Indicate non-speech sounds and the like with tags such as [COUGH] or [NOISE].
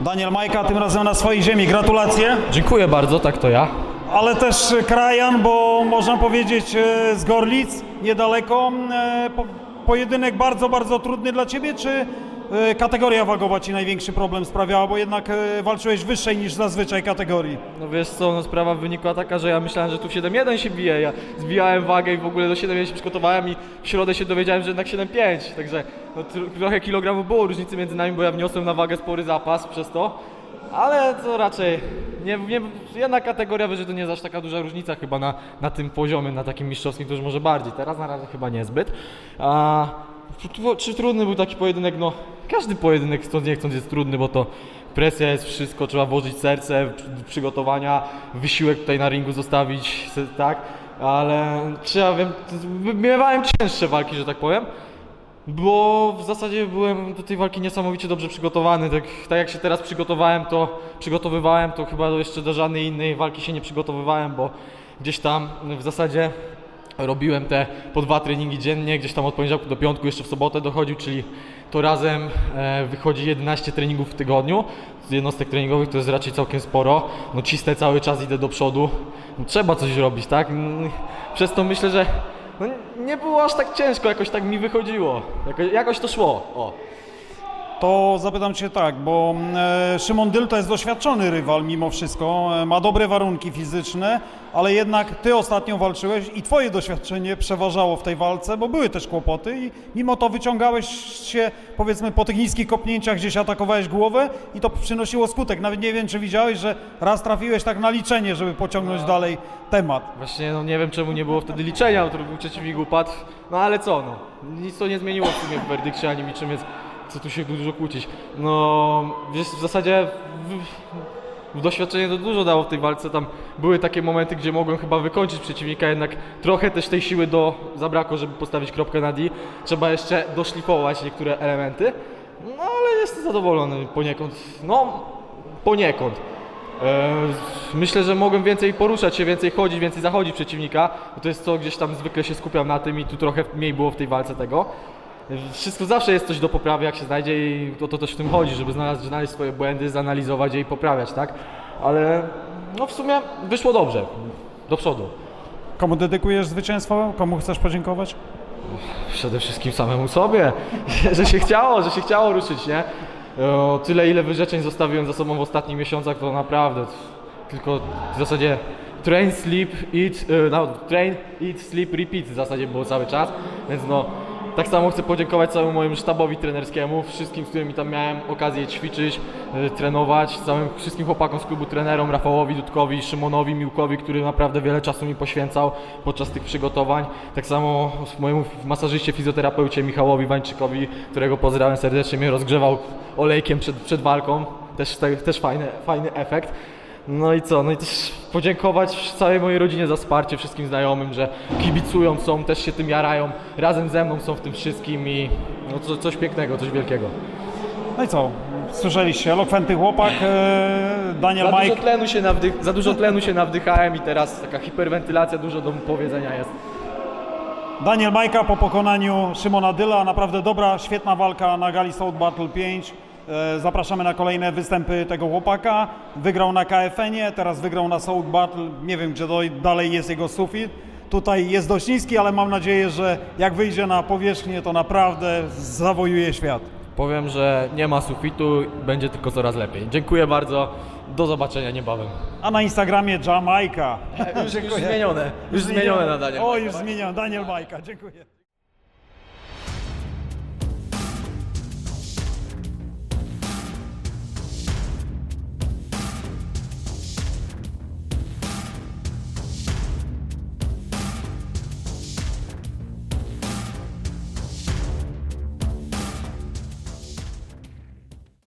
Daniel Majka, tym razem na swojej ziemi. Gratulacje. Dziękuję bardzo, tak to ja. Ale też krajan, bo można powiedzieć e, z Gorlic, niedaleko. E, po, pojedynek bardzo, bardzo trudny dla Ciebie, czy e, kategoria wagowa Ci największy problem sprawiała, bo jednak e, walczyłeś wyższej niż zazwyczaj kategorii. No wiesz co, no sprawa wynikła taka, że ja myślałem, że tu w 7.1 się bije. Ja zbijałem wagę i w ogóle do 7.1 się przygotowałem i w środę się dowiedziałem, że jednak 7.5. Także no, tr- trochę kilogramów było różnicy między nami, bo ja wniosłem na wagę spory zapas przez to. Ale to raczej nie, nie, jedna kategoria wyżej to nie jest aż taka duża różnica chyba na, na tym poziomie, na takim mistrzowskim to już może bardziej. Teraz na razie chyba niezbyt. A, czy- trudny był taki pojedynek? No każdy pojedynek stąd nie chcąc jest trudny, bo to presja jest wszystko, trzeba włożyć serce, przy- przygotowania, wysiłek tutaj na ringu zostawić, tak? Ale trzeba wiem, miewałem cięższe walki, że tak powiem. Bo w zasadzie byłem do tej walki niesamowicie dobrze przygotowany. Tak, tak jak się teraz przygotowałem, to przygotowywałem, to chyba jeszcze do żadnej innej walki się nie przygotowywałem, bo gdzieś tam w zasadzie robiłem te po dwa treningi dziennie, gdzieś tam od poniedziałku do piątku, jeszcze w sobotę dochodził, czyli to razem e, wychodzi 11 treningów w tygodniu. Z jednostek treningowych to jest raczej całkiem sporo. No cisnę cały czas, idę do przodu. No, trzeba coś robić, tak? Mm, Przez to myślę, że no, nie było aż tak ciężko, jakoś tak mi wychodziło. Jako, jakoś to szło. O. To zapytam Cię tak, bo e, Szymon Dyl to jest doświadczony rywal mimo wszystko, e, ma dobre warunki fizyczne, ale jednak Ty ostatnio walczyłeś i Twoje doświadczenie przeważało w tej walce, bo były też kłopoty i mimo to wyciągałeś się powiedzmy po tych niskich kopnięciach, gdzieś atakowałeś głowę i to przynosiło skutek. Nawet nie wiem, czy widziałeś, że raz trafiłeś tak na liczenie, żeby pociągnąć dalej temat. Właśnie no nie wiem czemu nie było wtedy liczenia, bo to był przeciwnik upadł. No ale co no. Nic to nie zmieniło w sumie w werdykcie ani niczym, więc co tu się dużo kłócić. No wiesz, w zasadzie w, w doświadczenie to dużo dało w tej walce. Tam były takie momenty, gdzie mogłem chyba wykończyć przeciwnika, jednak trochę też tej siły do zabrakło, żeby postawić kropkę na D. Trzeba jeszcze doszlifować niektóre elementy. No ale jestem zadowolony poniekąd. No poniekąd. E, Myślę, że mogłem więcej poruszać się, więcej chodzić, więcej zachodzić przeciwnika, to jest co gdzieś tam zwykle się skupiam na tym i tu trochę mniej było w tej walce tego. Wszystko zawsze jest coś do poprawy, jak się znajdzie i o to też w tym chodzi, żeby znaleźć, znaleźć swoje błędy, zanalizować je i poprawiać, tak? Ale no w sumie wyszło dobrze, do przodu. Komu dedykujesz zwycięstwo? Komu chcesz podziękować? Przede wszystkim samemu sobie, [LAUGHS] że się chciało, że się chciało ruszyć, nie? O, tyle ile wyrzeczeń zostawiłem za sobą w ostatnich miesiącach, to naprawdę tylko w zasadzie train, sleep, eat, e, no, train, eat, sleep, repeat w zasadzie było cały czas, więc no tak samo chcę podziękować całemu mojemu sztabowi trenerskiemu, wszystkim, z którymi tam miałem okazję ćwiczyć, e, trenować, całym wszystkim chłopakom z klubu, trenerom, Rafałowi Dudkowi, Szymonowi Miłkowi, który naprawdę wiele czasu mi poświęcał podczas tych przygotowań. Tak samo mojemu masażyście, fizjoterapeucie Michałowi Wańczykowi, którego pozdrawiam serdecznie, mnie rozgrzewał olejkiem przed, przed walką, też, te- też fajny, fajny efekt. No i co? No i też podziękować całej mojej rodzinie za wsparcie, wszystkim znajomym, że kibicują, są, też się tym jarają, razem ze mną są w tym wszystkim i no co, coś pięknego, coś wielkiego. No i co? Słyszeliście, elokwentny chłopak, e, Daniel Za dużo, Majk. tlenu się nawdych, za dużo tlenu się nawdychałem i teraz taka hiperwentylacja, dużo do powiedzenia jest. Daniel Majka po pokonaniu Szymona Dyla, naprawdę dobra, świetna walka na gali South Battle 5. E, Zapraszamy na kolejne występy tego chłopaka. Wygrał na KFN-ie, teraz wygrał na South Battle. Nie wiem, gdzie dalej jest jego sufit. Tutaj jest dość niski, ale mam nadzieję, że jak wyjdzie na powierzchnię, to naprawdę zawojuje świat. Powiem, że nie ma sufitu, będzie tylko coraz lepiej. Dziękuję bardzo, do zobaczenia niebawem. A na Instagramie Jamajka. Już, już zmienione, już zmienione na Daniel. O, już zmienione. Daniel Majka, dziękuję.